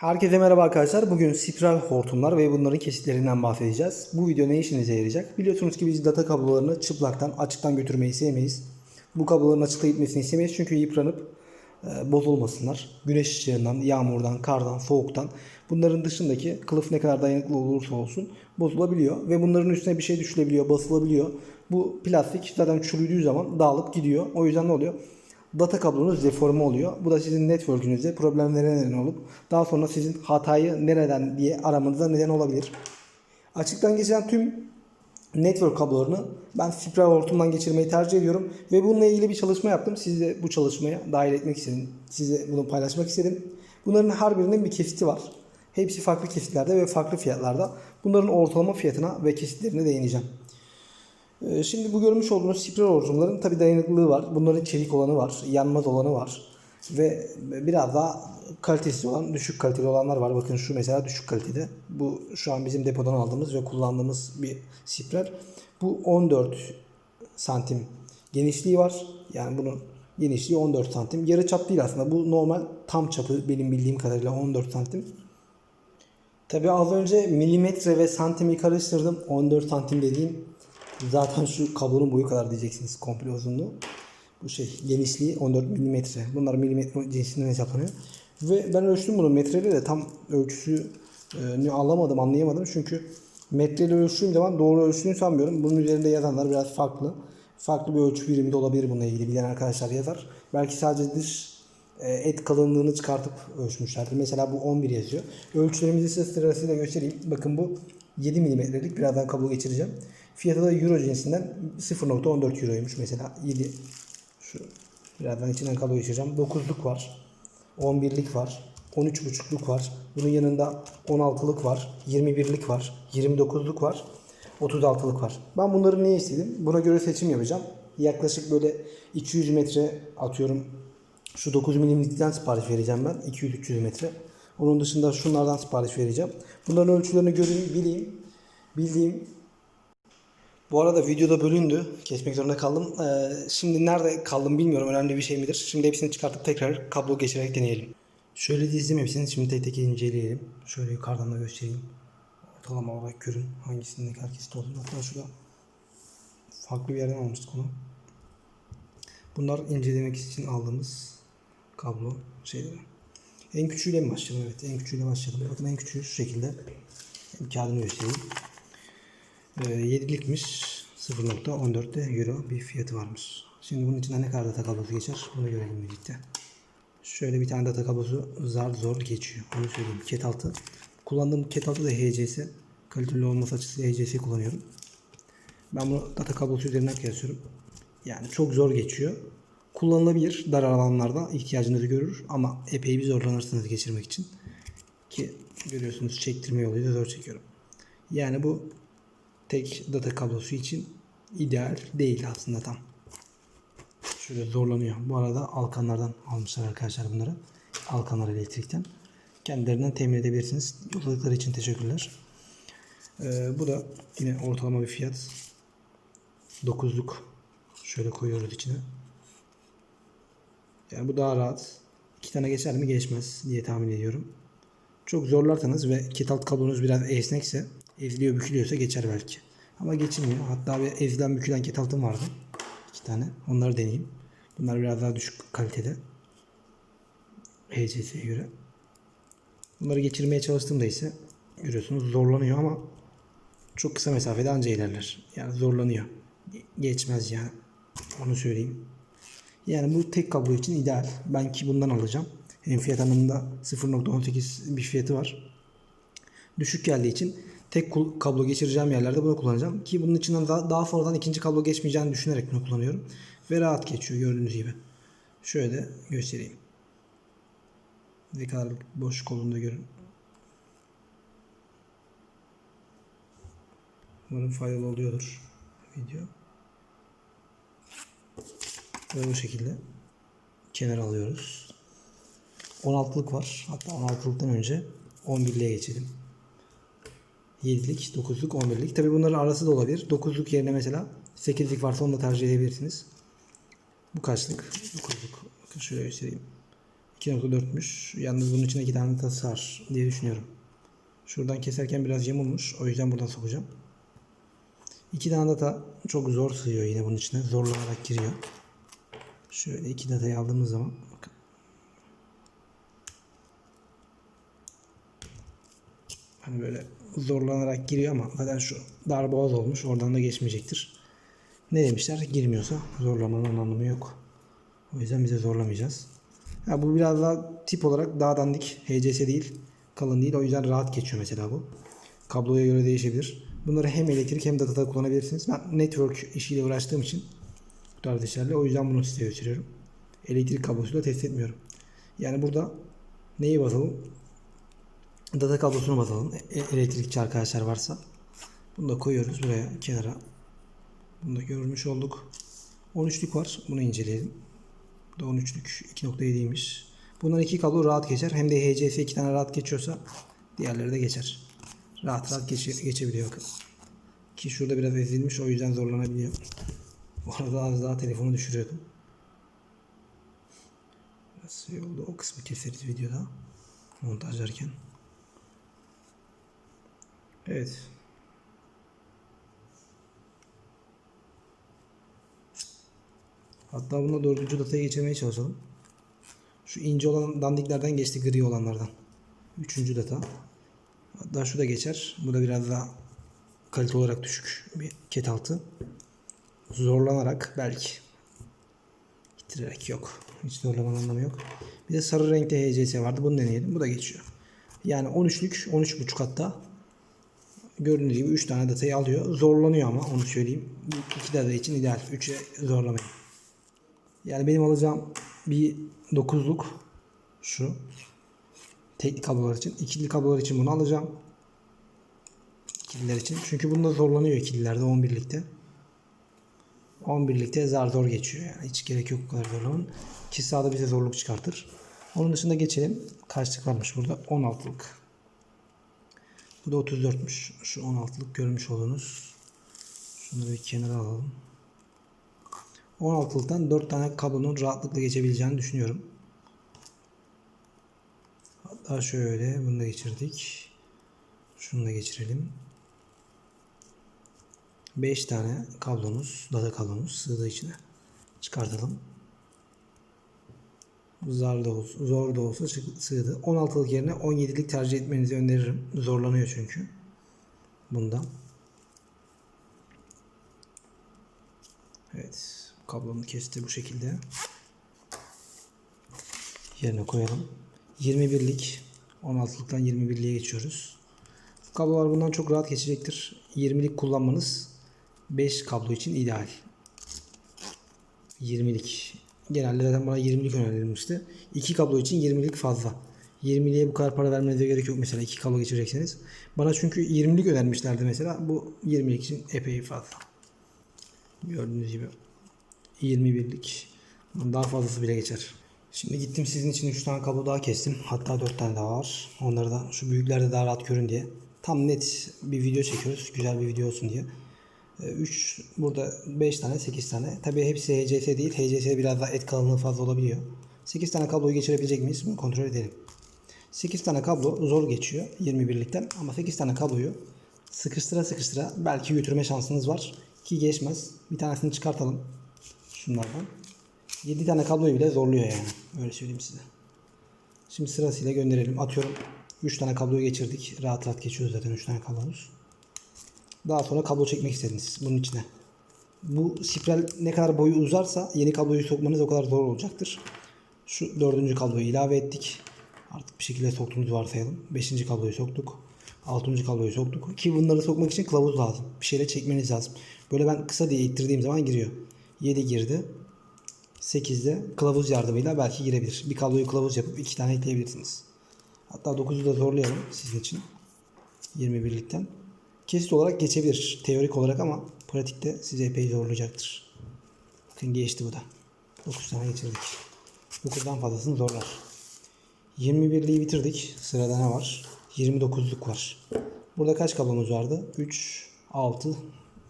Herkese merhaba arkadaşlar. Bugün spiral hortumlar ve bunların kesitlerinden bahsedeceğiz. Bu video ne işinize yarayacak? Biliyorsunuz ki biz data kablolarını çıplaktan, açıktan götürmeyi sevmeyiz. Bu kabloların açıkta gitmesini istemeyiz çünkü yıpranıp e, bozulmasınlar. Güneş ışığından, yağmurdan, kardan, soğuktan bunların dışındaki kılıf ne kadar dayanıklı olursa olsun bozulabiliyor ve bunların üstüne bir şey düşülebiliyor, basılabiliyor. Bu plastik zaten çürüdüğü zaman dağılıp gidiyor. O yüzden ne oluyor? Data kablonuz deforme oluyor. Bu da sizin network'ünüzde problemlere neden olup daha sonra sizin hatayı nereden diye aramanıza neden olabilir. Açıktan geçen tüm network kablolarını ben spiral hortumdan geçirmeyi tercih ediyorum ve bununla ilgili bir çalışma yaptım. Sizi de bu çalışmaya dahil etmek istedim. Size bunu paylaşmak istedim. Bunların her birinin bir kesiti var. Hepsi farklı kesitlerde ve farklı fiyatlarda. Bunların ortalama fiyatına ve kesitlerine değineceğim. Ee, Şimdi bu görmüş olduğunuz spiral hortumların tabi dayanıklılığı var. Bunların çelik olanı var, yanmaz olanı var. Ve biraz daha kalitesiz olan, düşük kaliteli olanlar var. Bakın şu mesela düşük kalitede. Bu şu an bizim depodan aldığımız ve kullandığımız bir spiral. Bu 14 santim genişliği var. Yani bunun genişliği 14 santim. Yarı çap değil aslında. Bu normal tam çapı benim bildiğim kadarıyla 14 santim. Tabi az önce milimetre ve santimi karıştırdım. 14 santim dediğim zaten şu kablonun boyu kadar diyeceksiniz komple uzunluğu. Bu şey genişliği 14 milimetre. Bunlar milimetre cinsinden hesaplanıyor. Ve ben ölçtüm bunu metreyle de tam ölçüsünü alamadım anlayamadım. Çünkü metreyle ölçtüğüm zaman doğru ölçtüğünü sanmıyorum. Bunun üzerinde yazanlar biraz farklı. Farklı bir ölçü birimi de olabilir bununla ilgili bilen arkadaşlar yazar. Belki sadece dış e, et kalınlığını çıkartıp ölçmüşlerdir. Mesela bu 11 yazıyor. Ölçülerimizi size sırasıyla göstereyim. Bakın bu 7 milimetrelik birazdan kablo geçireceğim. Fiyatı da euro cinsinden 0.14 euroymuş mesela 7 şu birazdan içinden kablo geçireceğim. 9'luk var. 11'lik var. 13.5'luk var. Bunun yanında 16'lık var. 21'lik var. 29'luk var. 36'lık var. Ben bunları niye istedim? Buna göre seçim yapacağım. Yaklaşık böyle 200 metre atıyorum şu 9 milimlikten sipariş vereceğim ben. 200-300 metre. Onun dışında şunlardan sipariş vereceğim. Bunların ölçülerini göreyim, bileyim. Bildiğim bu arada videoda bölündü. Kesmek zorunda kaldım. Ee, şimdi nerede kaldım bilmiyorum. Önemli bir şey midir? Şimdi hepsini çıkartıp tekrar kablo geçirerek deneyelim. Şöyle dizdim hepsini. Şimdi tek tek inceleyelim. Şöyle yukarıdan da göstereyim. Ortalama olarak görün. Hangisinin ne kadar kesit olduğunu. Hatta şurada farklı bir yerden almıştık onu. Bunlar incelemek için aldığımız kablo şeyleri. En küçüğüyle mi başlayalım? Evet en küçüğüyle başlayalım. Bakın en küçüğü şu şekilde. Kağıdını göstereyim. Ee, 7'likmiş 0.14'te euro bir fiyatı varmış. Şimdi bunun içinden ne kadar data kablosu geçer bunu görelim birlikte. Şöyle bir tane data kablosu zar zor geçiyor. Onu söyleyeyim. Cat 6. Kullandığım Cat 6 da HCS. Kaliteli olması açısından HCS kullanıyorum. Ben bunu data kablosu üzerinden kıyaslıyorum. Yani çok zor geçiyor. Kullanılabilir dar alanlarda ihtiyacınızı görür ama epey bir zorlanırsınız geçirmek için. Ki görüyorsunuz çektirme yoluyla zor çekiyorum. Yani bu tek data kablosu için ideal değil aslında tam. Şöyle zorlanıyor. Bu arada Alkanlardan almışlar arkadaşlar bunları. Alkanlar elektrikten. Kendilerinden temin edebilirsiniz. Yolladıkları için teşekkürler. Ee, bu da yine ortalama bir fiyat. 9'luk şöyle koyuyoruz içine. Yani bu daha rahat. İki tane geçer mi geçmez diye tahmin ediyorum. Çok zorlarsanız ve kit alt kablonuz biraz esnekse eziliyor bükülüyorsa geçer belki. Ama geçilmiyor. Hatta bir ezilen bükülen altım vardı. İki tane. Onları deneyeyim. Bunlar biraz daha düşük kalitede. HCS'ye göre. Bunları geçirmeye çalıştığımda ise görüyorsunuz zorlanıyor ama çok kısa mesafede anca ilerler. Yani zorlanıyor. Geçmez yani. Onu söyleyeyim. Yani bu tek kablo için ideal. Ben ki bundan alacağım. Hem fiyat anlamında 0.18 bir fiyatı var. Düşük geldiği için tek kablo geçireceğim yerlerde bunu kullanacağım. Ki bunun içinden daha, daha sonradan ikinci kablo geçmeyeceğini düşünerek bunu kullanıyorum. Ve rahat geçiyor gördüğünüz gibi. Şöyle de göstereyim. Ne kadar boş kolunda görün. Umarım faydalı oluyordur video. Ve bu şekilde kenara alıyoruz. 16'lık var. Hatta 16'lıktan önce 11'liğe geçelim. 7'lik, 9'luk, 11'lik. Tabi bunların arası da olabilir. 9'luk yerine mesela 8'lik varsa onu da tercih edebilirsiniz. Bu kaçlık? 9'luk. Bakın şöyle göstereyim. 2.4'müş. Yalnız bunun içine iki tane sığar diye düşünüyorum. Şuradan keserken biraz yamulmuş. O yüzden buradan sokacağım. İki tane data çok zor sığıyor yine bunun içine. Zorlanarak giriyor. Şöyle iki datayı aldığımız zaman bakın. Hani böyle zorlanarak giriyor ama zaten şu dar boğaz olmuş. Oradan da geçmeyecektir. Ne demişler? Girmiyorsa zorlamanın anlamı yok. O yüzden bize zorlamayacağız. Ha, bu biraz daha tip olarak daha dandik. HCS değil. Kalın değil. O yüzden rahat geçiyor mesela bu. Kabloya göre değişebilir. Bunları hem elektrik hem datada kullanabilirsiniz. Ben network işiyle uğraştığım için işlerle o yüzden bunu size gösteriyorum. Elektrik kablosuyla test etmiyorum. Yani burada neyi bazalım? Data kablosunu bazalım. E- elektrikçi arkadaşlar varsa. Bunu da koyuyoruz buraya kenara. Bunu da görmüş olduk. 13'lük var. Bunu inceleyelim. Bu da 13'lük 2.7'ymiş. Bundan iki kablo rahat geçer. Hem de HCS iki tane rahat geçiyorsa diğerleri de geçer. Rahat rahat geçe- geçebiliyor bakın. Ki şurada biraz ezilmiş o yüzden zorlanabiliyor. Bu arada az daha telefonu düşürüyordum. Biraz şey oldu. O kısmı keseriz videoda. Montajlarken. Evet. Hatta bununla dördüncü dataya geçirmeye çalışalım. Şu ince olan dandiklerden geçti gri olanlardan. Üçüncü data. Hatta şu da geçer. Bu da biraz daha kalite olarak düşük bir ket altı. Zorlanarak belki. İttirerek yok. Hiç zorlamanın anlamı yok. Bir de sarı renkte HCS vardı. Bunu deneyelim. Bu da geçiyor. Yani 13'lük, 13.5 hatta. Gördüğünüz gibi 3 tane datayı alıyor. Zorlanıyor ama onu söyleyeyim. Bu iki data için ideal. 3'e zorlamayın. Yani benim alacağım bir 9'luk şu. Tekli kablolar için. ikili kablolar için bunu alacağım. İkililer için. Çünkü bunda zorlanıyor ikililerde 11'likte. 11'likte zar zor geçiyor yani. Hiç gerek yok bu kadar zorlamanın. Ki sağda bize zorluk çıkartır. Onun dışında geçelim. Kaçlık varmış burada? 16'lık. Bu da 34'müş. Şu 16'lık görmüş olduğunuz. Şunları bir kenara alalım. 16'lıktan 4 tane kablonun rahatlıkla geçebileceğini düşünüyorum. Hatta şöyle bunu da geçirdik. Şunu da geçirelim. 5 tane kablomuz, data kablomuz sığdı içine. Çıkartalım. Zor da olsa, zor da olsa sığdı. 16'lık yerine 17'lik tercih etmenizi öneririm. Zorlanıyor çünkü. Bundan. Evet. Kablonu kesti bu şekilde. Yerine koyalım. 21'lik 16'lıktan 21'liğe geçiyoruz. Kablolar bundan çok rahat geçecektir. 20'lik kullanmanız 5 kablo için ideal. 20'lik. Genelde zaten bana 20'lik önerilmişti. 2 kablo için 20'lik fazla. 20'liğe bu kadar para vermenize gerek yok mesela 2 kablo geçirecekseniz. Bana çünkü 20'lik önermişlerdi mesela. Bu 20'lik için epey fazla. Gördüğünüz gibi 21'lik. Bunun Daha fazlası bile geçer. Şimdi gittim sizin için 3 tane kablo daha kestim. Hatta 4 tane daha var. Onları da şu büyüklerde daha rahat görün diye. Tam net bir video çekiyoruz. Güzel bir video olsun diye. 3 burada 5 tane 8 tane. Tabii hepsi HCS değil. HCS biraz daha et kalınlığı fazla olabiliyor. 8 tane kabloyu geçirebilecek miyiz? Bunu kontrol edelim. 8 tane kablo zor geçiyor 21'likten ama 8 tane kabloyu sıkıştıra sıkıştıra belki götürme şansınız var ki geçmez. Bir tanesini çıkartalım şunlardan. 7 tane kabloyu bile zorluyor yani. Öyle söyleyeyim size. Şimdi sırasıyla gönderelim. Atıyorum 3 tane kabloyu geçirdik. Rahat rahat geçiyoruz zaten 3 tane kablomuz. Daha sonra kablo çekmek istediniz bunun içine. Bu spiral ne kadar boyu uzarsa yeni kabloyu sokmanız o kadar zor olacaktır. Şu dördüncü kabloyu ilave ettik. Artık bir şekilde soktuğumuzu varsayalım. Beşinci kabloyu soktuk. Altıncı kabloyu soktuk. Ki bunları sokmak için kılavuz lazım. Bir şeyle çekmeniz lazım. Böyle ben kısa diye ittirdiğim zaman giriyor. 7 girdi. 8'de kılavuz yardımıyla belki girebilir. Bir kabloyu kılavuz yapıp iki tane ekleyebilirsiniz. Hatta 9'u da zorlayalım sizin için. 21'likten. Kesit olarak geçebilir teorik olarak ama pratikte size epey zorlayacaktır. Bakın geçti bu da. 9 tane geçirdik. 9'dan fazlasını zorlar. 21'liği bitirdik. Sırada ne var? 29'luk var. Burada kaç kablomuz vardı? 3, 6,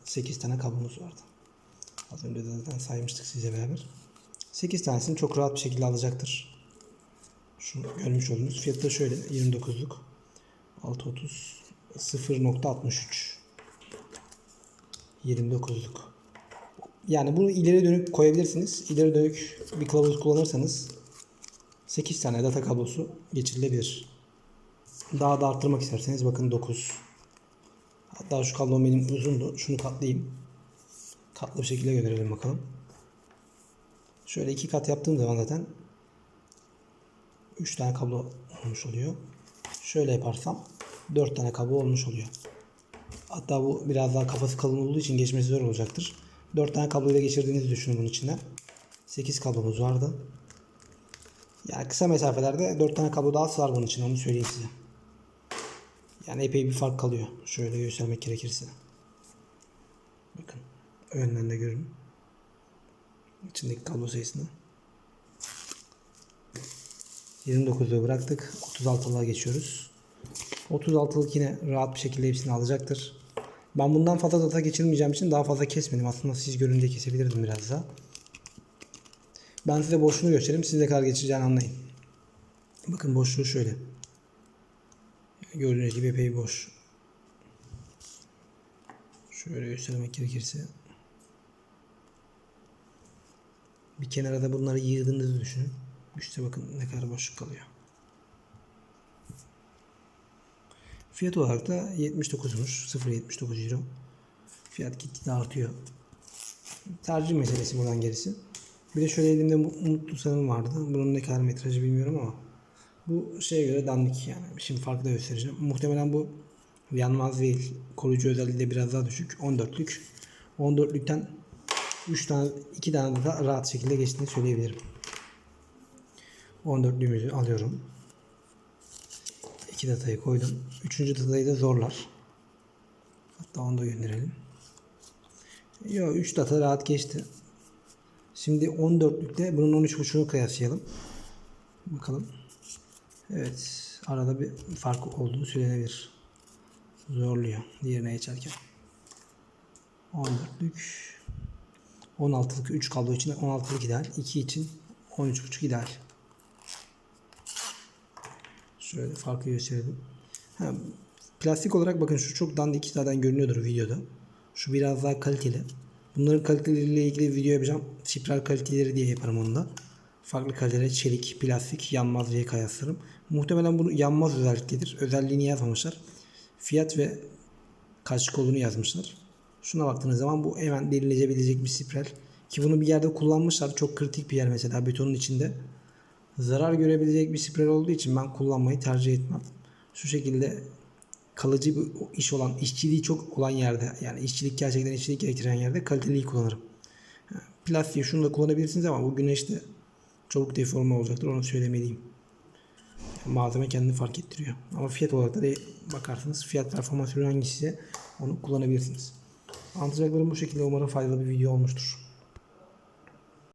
8 tane kablomuz vardı. Az önce de zaten saymıştık size beraber. 8 tanesini çok rahat bir şekilde alacaktır. Şu görmüş olduğunuz fiyatı da şöyle 29'luk 630 0.63 29'luk. Yani bunu ileri dönük koyabilirsiniz. İleri dönük bir kılavuz kullanırsanız 8 tane data kablosu geçirilebilir. Daha da arttırmak isterseniz bakın 9. Hatta şu kablo benim uzundu. Şunu katlayayım. Katlı bir şekilde gönderelim bakalım. Şöyle iki kat yaptığım zaman zaten 3 tane kablo olmuş oluyor. Şöyle yaparsam 4 tane kablo olmuş oluyor. Hatta bu biraz daha kafası kalın olduğu için geçmesi zor olacaktır. 4 tane kabloyla geçirdiğinizi düşünün bunun içinden. 8 kablomuz vardı. Yani kısa mesafelerde 4 tane kablo daha sığar bunun için onu söyleyeyim size. Yani epey bir fark kalıyor. Şöyle göstermek gerekirse. Bakın. Önden de görün. İçindeki kablo sayısını. 29'u bıraktık. 36'lığa geçiyoruz. 36'lık yine rahat bir şekilde hepsini alacaktır. Ben bundan fazla data geçirmeyeceğim için daha fazla kesmedim. Aslında siz görünce kesebilirdim biraz daha. Ben size boşluğunu göstereyim. Siz de kadar geçireceğini anlayın. Bakın boşluğu şöyle. Gördüğünüz gibi epey boş. Şöyle göstermek gerekirse. Bir kenara da bunları yığdığınızı düşünün. Üste bakın ne kadar boşluk kalıyor. Fiyat olarak da 79'muş. 0.79 euro. Fiyat gitgide artıyor. Tercih meselesi buradan gerisi. Bir de şöyle elimde mu- mutlu sanım vardı. Bunun ne kadar metrajı bilmiyorum ama bu şeye göre dandik yani. Şimdi farklı da göstereceğim. Muhtemelen bu yanmaz değil. Koruyucu özelliği de biraz daha düşük. 14'lük. 14'lükten 3 tane 2 tane de rahat şekilde geçtiğini söyleyebilirim. 14'lüğümüzü alıyorum. 2 datayı koydum. 3. datayı da zorlar. Hatta onu da gönderelim. Yo 3 data rahat geçti. Şimdi 14'lükle bunun 13.5'unu kıyaslayalım. Bakalım. Evet. Arada bir fark olduğu söylenebilir. Zorluyor. Diğerine geçerken. 14'lük 16'lık 3 kablo için 16'lık ideal. 2 için 13.5 ideal. Şöyle farkı gösterelim. Ha, plastik olarak bakın şu çok dandik zaten görünüyordur videoda. Şu biraz daha kaliteli. Bunların kaliteleriyle ilgili video yapacağım. Spiral kaliteleri diye yaparım onu da. Farklı kalitelere çelik, plastik, yanmaz diye kıyaslarım. Muhtemelen bunu yanmaz özelliktedir. Özelliğini yazmamışlar. Fiyat ve kaç olduğunu yazmışlar. Şuna baktığınız zaman bu hemen delinebilecek bir spiral. Ki bunu bir yerde kullanmışlar. Çok kritik bir yer mesela betonun içinde. Zarar görebilecek bir spiral olduğu için ben kullanmayı tercih etmem. Şu şekilde kalıcı bir iş olan, işçiliği çok olan yerde yani işçilik gerçekten işçilik gerektiren yerde kaliteliyi kullanırım. Plastiği şunu da kullanabilirsiniz ama bu güneşte çabuk deforme olacaktır onu söylemeliyim. Malzeme kendini fark ettiriyor. Ama fiyat olarak da bakarsınız fiyat performans ürün hangisi onu kullanabilirsiniz. Anlatacaklarım bu şekilde umarım faydalı bir video olmuştur.